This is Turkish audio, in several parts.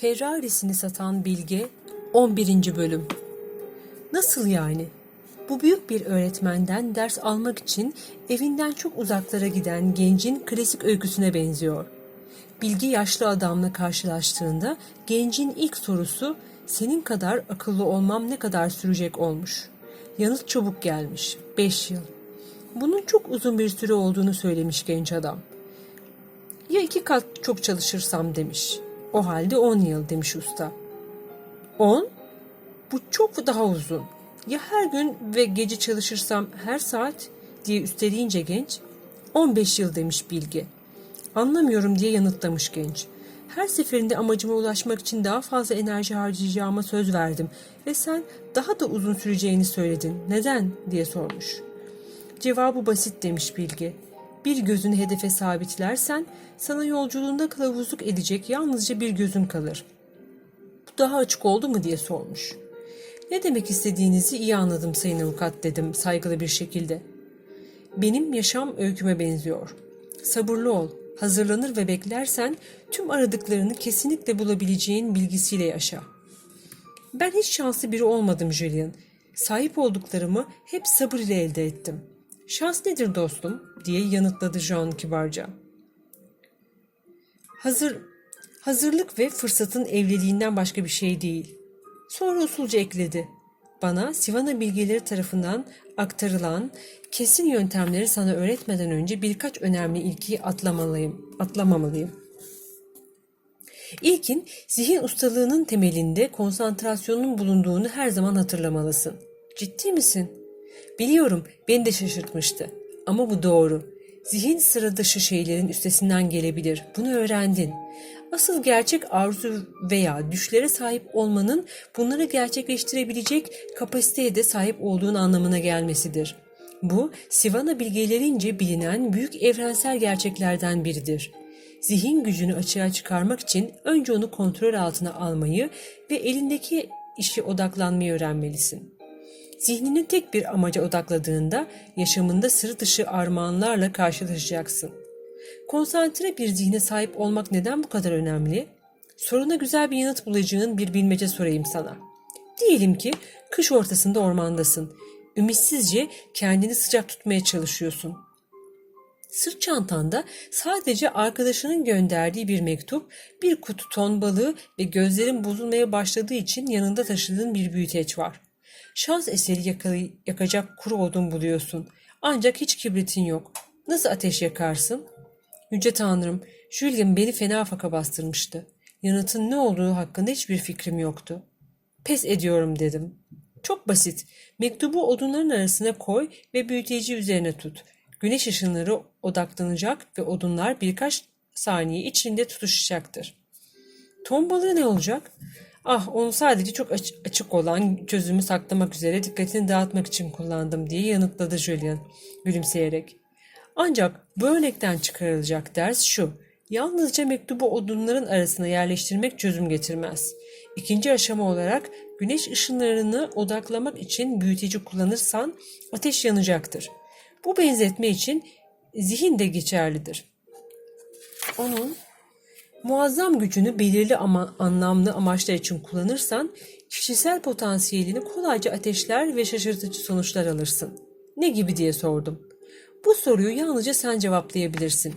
Ferrari'sini satan Bilge 11. bölüm. Nasıl yani? Bu büyük bir öğretmenden ders almak için evinden çok uzaklara giden gencin klasik öyküsüne benziyor. Bilgi yaşlı adamla karşılaştığında gencin ilk sorusu senin kadar akıllı olmam ne kadar sürecek olmuş. Yanıt çabuk gelmiş. 5 yıl. Bunun çok uzun bir süre olduğunu söylemiş genç adam. Ya iki kat çok çalışırsam demiş. O halde 10 yıl demiş usta. 10? Bu çok daha uzun. Ya her gün ve gece çalışırsam her saat diye üsteleyince genç 15 yıl demiş Bilge. Anlamıyorum diye yanıtlamış genç. Her seferinde amacıma ulaşmak için daha fazla enerji harcayacağıma söz verdim ve sen daha da uzun süreceğini söyledin. Neden? diye sormuş. Cevabı basit demiş Bilge. Bir gözünü hedefe sabitlersen sana yolculuğunda kılavuzluk edecek yalnızca bir gözün kalır. Bu daha açık oldu mu diye sormuş. Ne demek istediğinizi iyi anladım sayın avukat dedim saygılı bir şekilde. Benim yaşam öyküme benziyor. Sabırlı ol, hazırlanır ve beklersen tüm aradıklarını kesinlikle bulabileceğin bilgisiyle yaşa. Ben hiç şanslı biri olmadım Julian. Sahip olduklarımı hep sabır ile elde ettim. Şans nedir dostum? diye yanıtladı Jean kibarca. Hazır, hazırlık ve fırsatın evliliğinden başka bir şey değil. Sonra usulca ekledi. Bana Sivana bilgeleri tarafından aktarılan kesin yöntemleri sana öğretmeden önce birkaç önemli ilkiyi atlamalıyım, atlamamalıyım. İlkin zihin ustalığının temelinde konsantrasyonun bulunduğunu her zaman hatırlamalısın. Ciddi misin? Biliyorum beni de şaşırtmıştı. Ama bu doğru. Zihin sıra dışı şeylerin üstesinden gelebilir. Bunu öğrendin. Asıl gerçek arzu veya düşlere sahip olmanın bunları gerçekleştirebilecek kapasiteye de sahip olduğun anlamına gelmesidir. Bu, Sivana bilgelerince bilinen büyük evrensel gerçeklerden biridir. Zihin gücünü açığa çıkarmak için önce onu kontrol altına almayı ve elindeki işe odaklanmayı öğrenmelisin. Zihnini tek bir amaca odakladığında yaşamında sıra dışı armağanlarla karşılaşacaksın. Konsantre bir zihne sahip olmak neden bu kadar önemli? Soruna güzel bir yanıt bulacağın bir bilmece sorayım sana. Diyelim ki kış ortasında ormandasın. Ümitsizce kendini sıcak tutmaya çalışıyorsun. Sırt çantanda sadece arkadaşının gönderdiği bir mektup, bir kutu ton balığı ve gözlerin bozulmaya başladığı için yanında taşıdığın bir büyüteç var. Şans eseri yakayı, yakacak kuru odun buluyorsun. Ancak hiç kibritin yok. Nasıl ateş yakarsın? Yüce Tanrım, Julian beni fena faka bastırmıştı. Yanıtın ne olduğu hakkında hiçbir fikrim yoktu. Pes ediyorum dedim. Çok basit. Mektubu odunların arasına koy ve büyüteci üzerine tut. Güneş ışınları odaklanacak ve odunlar birkaç saniye içinde tutuşacaktır. Ton ne olacak? Ah onu sadece çok açık olan çözümü saklamak üzere dikkatini dağıtmak için kullandım diye yanıtladı Julian gülümseyerek. Ancak bu örnekten çıkarılacak ders şu. Yalnızca mektubu odunların arasına yerleştirmek çözüm getirmez. İkinci aşama olarak güneş ışınlarını odaklamak için büyüteci kullanırsan ateş yanacaktır. Bu benzetme için zihin de geçerlidir. Onun muazzam gücünü belirli ama anlamlı amaçlar için kullanırsan kişisel potansiyelini kolayca ateşler ve şaşırtıcı sonuçlar alırsın. Ne gibi diye sordum. Bu soruyu yalnızca sen cevaplayabilirsin.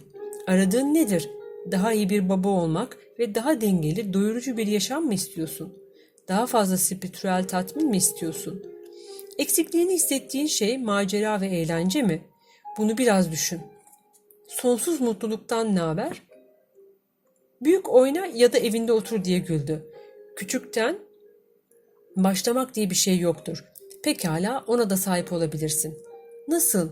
Aradığın nedir? Daha iyi bir baba olmak ve daha dengeli, doyurucu bir yaşam mı istiyorsun? Daha fazla spiritüel tatmin mi istiyorsun? Eksikliğini hissettiğin şey macera ve eğlence mi? Bunu biraz düşün. Sonsuz mutluluktan ne haber? Büyük oyna ya da evinde otur diye güldü. Küçükten başlamak diye bir şey yoktur. Pekala ona da sahip olabilirsin. Nasıl?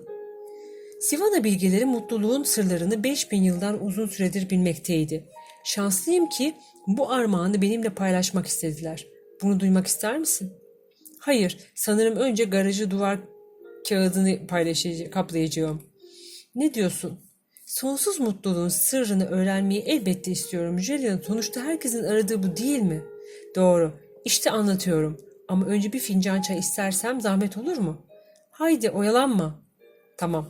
Sivana bilgeleri mutluluğun sırlarını 5000 yıldan uzun süredir bilmekteydi. Şanslıyım ki bu armağanı benimle paylaşmak istediler. Bunu duymak ister misin? Hayır, sanırım önce garajı duvar kağıdını paylaşacağım, kaplayacağım. Ne diyorsun? Sonsuz mutluluğun sırrını öğrenmeyi elbette istiyorum. Julian sonuçta herkesin aradığı bu değil mi? Doğru. İşte anlatıyorum. Ama önce bir fincan çay istersem zahmet olur mu? Haydi oyalanma. Tamam.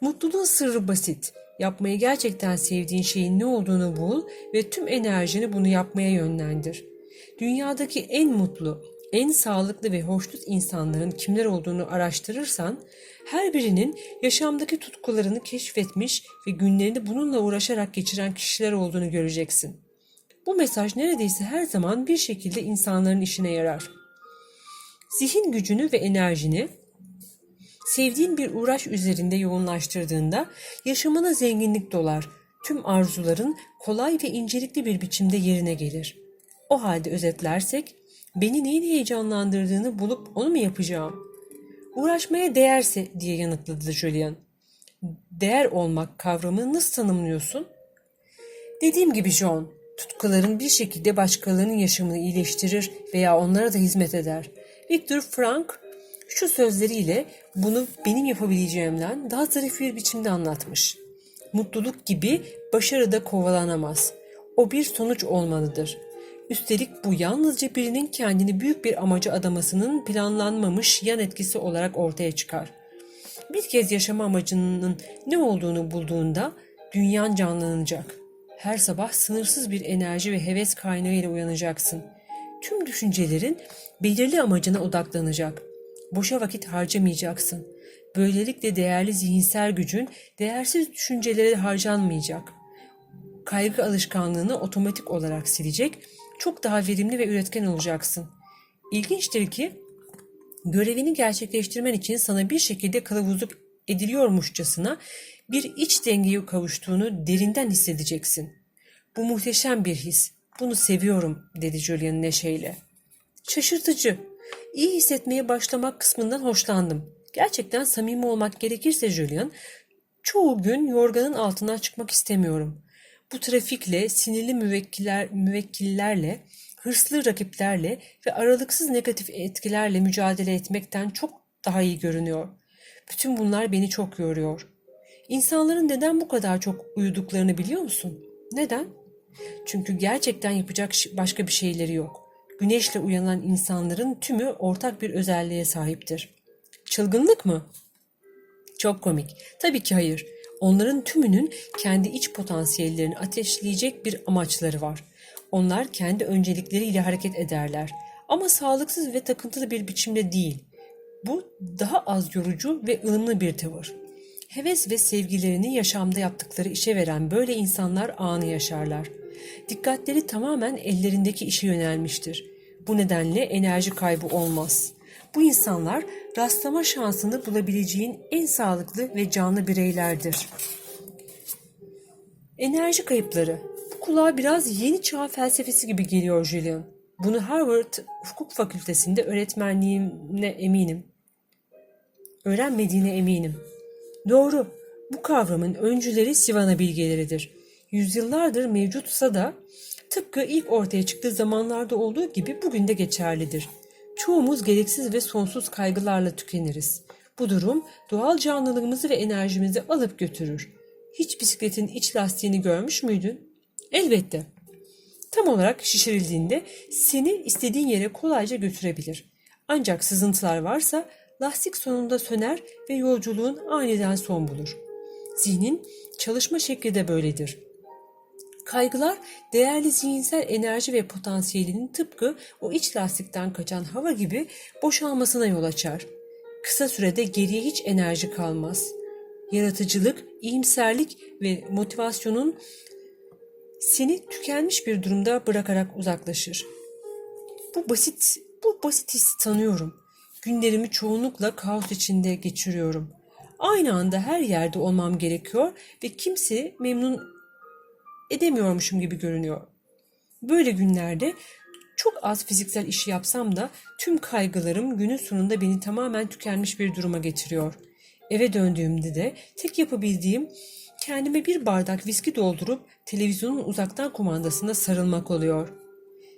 Mutluluğun sırrı basit. Yapmayı gerçekten sevdiğin şeyin ne olduğunu bul ve tüm enerjini bunu yapmaya yönlendir. Dünyadaki en mutlu, en sağlıklı ve hoşnut insanların kimler olduğunu araştırırsan, her birinin yaşamdaki tutkularını keşfetmiş ve günlerini bununla uğraşarak geçiren kişiler olduğunu göreceksin. Bu mesaj neredeyse her zaman bir şekilde insanların işine yarar. Zihin gücünü ve enerjini sevdiğin bir uğraş üzerinde yoğunlaştırdığında yaşamına zenginlik dolar. Tüm arzuların kolay ve incelikli bir biçimde yerine gelir. O halde özetlersek, beni neyin heyecanlandırdığını bulup onu mu yapacağım? Uğraşmaya değerse diye yanıtladı Julian. Değer olmak kavramını nasıl tanımlıyorsun? Dediğim gibi John, tutkuların bir şekilde başkalarının yaşamını iyileştirir veya onlara da hizmet eder. Viktor Frank şu sözleriyle bunu benim yapabileceğimden daha zarif bir biçimde anlatmış. Mutluluk gibi başarı da kovalanamaz. O bir sonuç olmalıdır. Üstelik bu yalnızca birinin kendini büyük bir amaca adamasının planlanmamış yan etkisi olarak ortaya çıkar. Bir kez yaşama amacının ne olduğunu bulduğunda dünyan canlanacak. Her sabah sınırsız bir enerji ve heves kaynağıyla uyanacaksın. Tüm düşüncelerin belirli amacına odaklanacak. Boşa vakit harcamayacaksın. Böylelikle değerli zihinsel gücün değersiz düşüncelere harcanmayacak. Kaygı alışkanlığını otomatik olarak silecek, çok daha verimli ve üretken olacaksın. İlginçtir ki görevini gerçekleştirmen için sana bir şekilde kılavuzluk ediliyormuşçasına bir iç dengeye kavuştuğunu derinden hissedeceksin. Bu muhteşem bir his. Bunu seviyorum dedi Julian neşeyle. Şaşırtıcı. İyi hissetmeye başlamak kısmından hoşlandım. Gerçekten samimi olmak gerekirse Julian, çoğu gün yorganın altından çıkmak istemiyorum. Bu trafikle, sinirli müvekkiller, müvekkillerle, hırslı rakiplerle ve aralıksız negatif etkilerle mücadele etmekten çok daha iyi görünüyor. Bütün bunlar beni çok yoruyor. İnsanların neden bu kadar çok uyuduklarını biliyor musun? Neden? Çünkü gerçekten yapacak başka bir şeyleri yok. Güneşle uyanan insanların tümü ortak bir özelliğe sahiptir. Çılgınlık mı? Çok komik. Tabii ki hayır. Onların tümünün kendi iç potansiyellerini ateşleyecek bir amaçları var. Onlar kendi öncelikleriyle hareket ederler. Ama sağlıksız ve takıntılı bir biçimde değil. Bu daha az yorucu ve ılımlı bir tavır. Heves ve sevgilerini yaşamda yaptıkları işe veren böyle insanlar anı yaşarlar. Dikkatleri tamamen ellerindeki işe yönelmiştir. Bu nedenle enerji kaybı olmaz. Bu insanlar rastlama şansını bulabileceğin en sağlıklı ve canlı bireylerdir. Enerji kayıpları. Bu kulağa biraz yeni çağ felsefesi gibi geliyor Julian. Bunu Harvard Hukuk Fakültesinde öğretmenliğine eminim. Öğrenmediğine eminim. Doğru. Bu kavramın öncüleri Sivana bilgeleridir. Yüzyıllardır mevcutsa da tıpkı ilk ortaya çıktığı zamanlarda olduğu gibi bugün de geçerlidir. Çoğumuz gereksiz ve sonsuz kaygılarla tükeniriz. Bu durum doğal canlılığımızı ve enerjimizi alıp götürür. Hiç bisikletin iç lastiğini görmüş müydün? Elbette. Tam olarak şişirildiğinde seni istediğin yere kolayca götürebilir. Ancak sızıntılar varsa lastik sonunda söner ve yolculuğun aniden son bulur. Zihnin çalışma şekli de böyledir. Kaygılar değerli zihinsel enerji ve potansiyelinin tıpkı o iç lastikten kaçan hava gibi boşalmasına yol açar. Kısa sürede geriye hiç enerji kalmaz. Yaratıcılık, iyimserlik ve motivasyonun seni tükenmiş bir durumda bırakarak uzaklaşır. Bu basit, bu basit hissi tanıyorum. Günlerimi çoğunlukla kaos içinde geçiriyorum. Aynı anda her yerde olmam gerekiyor ve kimse memnun edemiyormuşum gibi görünüyor. Böyle günlerde çok az fiziksel işi yapsam da tüm kaygılarım günün sonunda beni tamamen tükenmiş bir duruma getiriyor. Eve döndüğümde de tek yapabildiğim kendime bir bardak viski doldurup televizyonun uzaktan kumandasına sarılmak oluyor.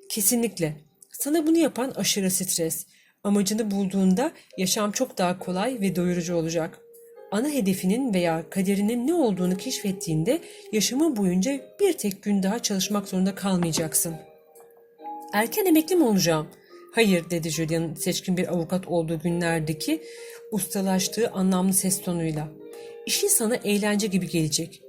Kesinlikle. Sana bunu yapan aşırı stres. Amacını bulduğunda yaşam çok daha kolay ve doyurucu olacak ana hedefinin veya kaderinin ne olduğunu keşfettiğinde yaşamın boyunca bir tek gün daha çalışmak zorunda kalmayacaksın. Erken emekli mi olacağım? Hayır dedi Julian seçkin bir avukat olduğu günlerdeki ustalaştığı anlamlı ses tonuyla. İşin sana eğlence gibi gelecek.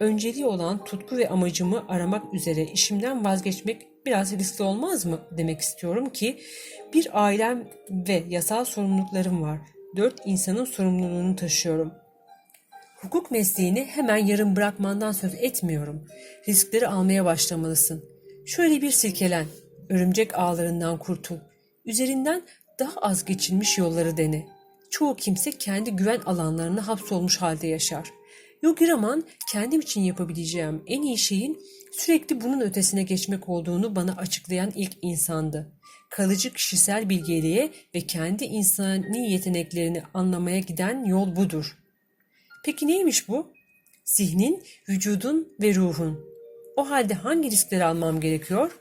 önceliği olan tutku ve amacımı aramak üzere işimden vazgeçmek biraz riskli olmaz mı demek istiyorum ki bir ailem ve yasal sorumluluklarım var. Dört insanın sorumluluğunu taşıyorum. Hukuk mesleğini hemen yarım bırakmandan söz etmiyorum. Riskleri almaya başlamalısın. Şöyle bir silkelen, örümcek ağlarından kurtul. Üzerinden daha az geçilmiş yolları dene. Çoğu kimse kendi güven alanlarına hapsolmuş halde yaşar. Yogi Raman kendim için yapabileceğim en iyi şeyin sürekli bunun ötesine geçmek olduğunu bana açıklayan ilk insandı. Kalıcı kişisel bilgeliğe ve kendi insani yeteneklerini anlamaya giden yol budur. Peki neymiş bu? Zihnin, vücudun ve ruhun. O halde hangi riskleri almam gerekiyor?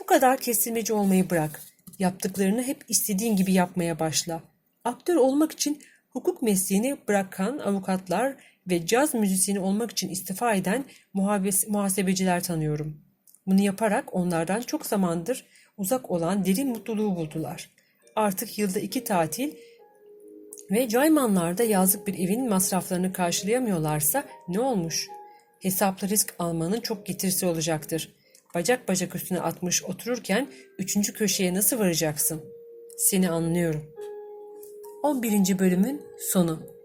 Bu kadar kestirmeci olmayı bırak. Yaptıklarını hep istediğin gibi yapmaya başla. Aktör olmak için hukuk mesleğini bırakan avukatlar ve caz müzisyeni olmak için istifa eden muhasebeciler tanıyorum. Bunu yaparak onlardan çok zamandır uzak olan derin mutluluğu buldular. Artık yılda iki tatil ve Caymanlar'da yazlık bir evin masraflarını karşılayamıyorlarsa ne olmuş? Hesaplı risk almanın çok getirisi olacaktır. Bacak bacak üstüne atmış otururken üçüncü köşeye nasıl varacaksın? Seni anlıyorum. 11. bölümün sonu